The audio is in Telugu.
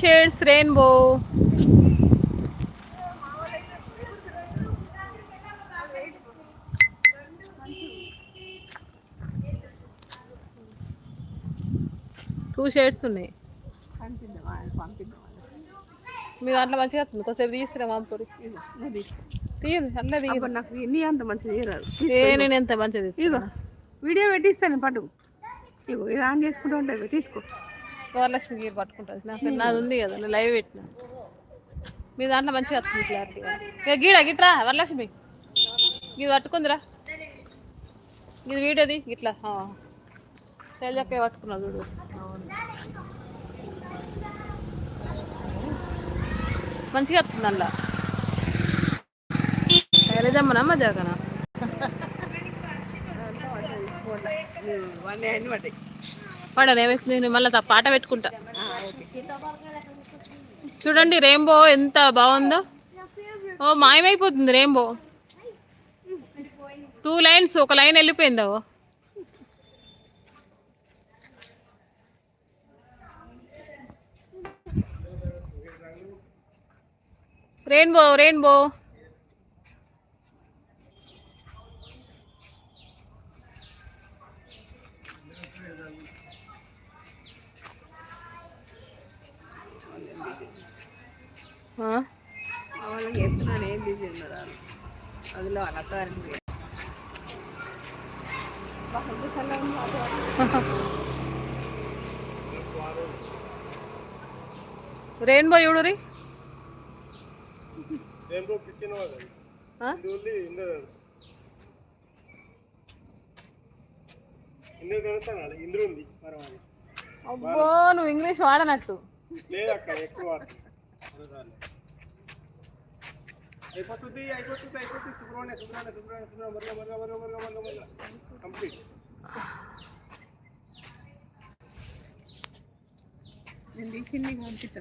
షేడ్స్ రెయిన్బో టూ షేడ్స్ ఉన్నాయి. మీ దాంట్లో మంచిగా వస్తుంది. కొద్దిసేపు తీసుకురా మాంపూరి తీయదు అట్లా అప్పుడు నాకు నీ అంత మంచిగా చేయరాదు ఏ నేను ఎంత మంచిది ఇగో వీడియో పెట్టిస్తాను పట్టు. ఇగో ఇది ఆన్ చేసుకుంటూ ఉంటుంది తీసుకో. వరలక్ష్మి గీర్ పట్టుకుంటుంది. నాకు నాది ఉంది కదా నేను లైవ్ పెట్టిన. మీ దాంట్లో మంచిగా వస్తుంది క్లారిటీగా ఇక గీడ గిట్రా వరలక్ష్మి? ఇది పట్టుకుందిరా. ఇది వీడియోది ఇట్లా శైలజక్క పట్టుకున్నా చూడు. మంచిగా వస్తుంది అందులో శైలజమ్మనా మజాకనా? వన్ అన్ని పట్టాయి పడను ఏమైతుంది నేను మళ్ళీ తా- పాట పెట్టుకుంటా. చూడండి రెయిన్బో ఎంత బాగుందో. ఓ మాయమైపోతుంది రెయిన్బో టూ లైన్స్ ఒక లైన్ వెళ్ళిపోయిందో రెయిన్బో రెయిన్బో వాళ్ళకి చెప్తున్నాను ఏం తీసిందా అందులో అత్తగారికి రెయిన్బో చూడురి రెయిన్బో పిచ్చిన వాళ్ళు? ఇందులో తెలుస్తాను ఉంది పర్వాలేదు. అబ్బో నువ్వు ఇంగ్లీష్ వాడనట్టు. లేదు అక్క ఎక్కువ. అయిపోతుంది అయిపోతుంది అయిపోతుంది శుభ్రమణ్య శుభ్రమణ్య శుభ్రమణ్య శుభ్రమణ్య మరగా మరగా మరగా మరగా మరగా మరగా కంప్లీట్ నేను తీసింది పంపిస్తాను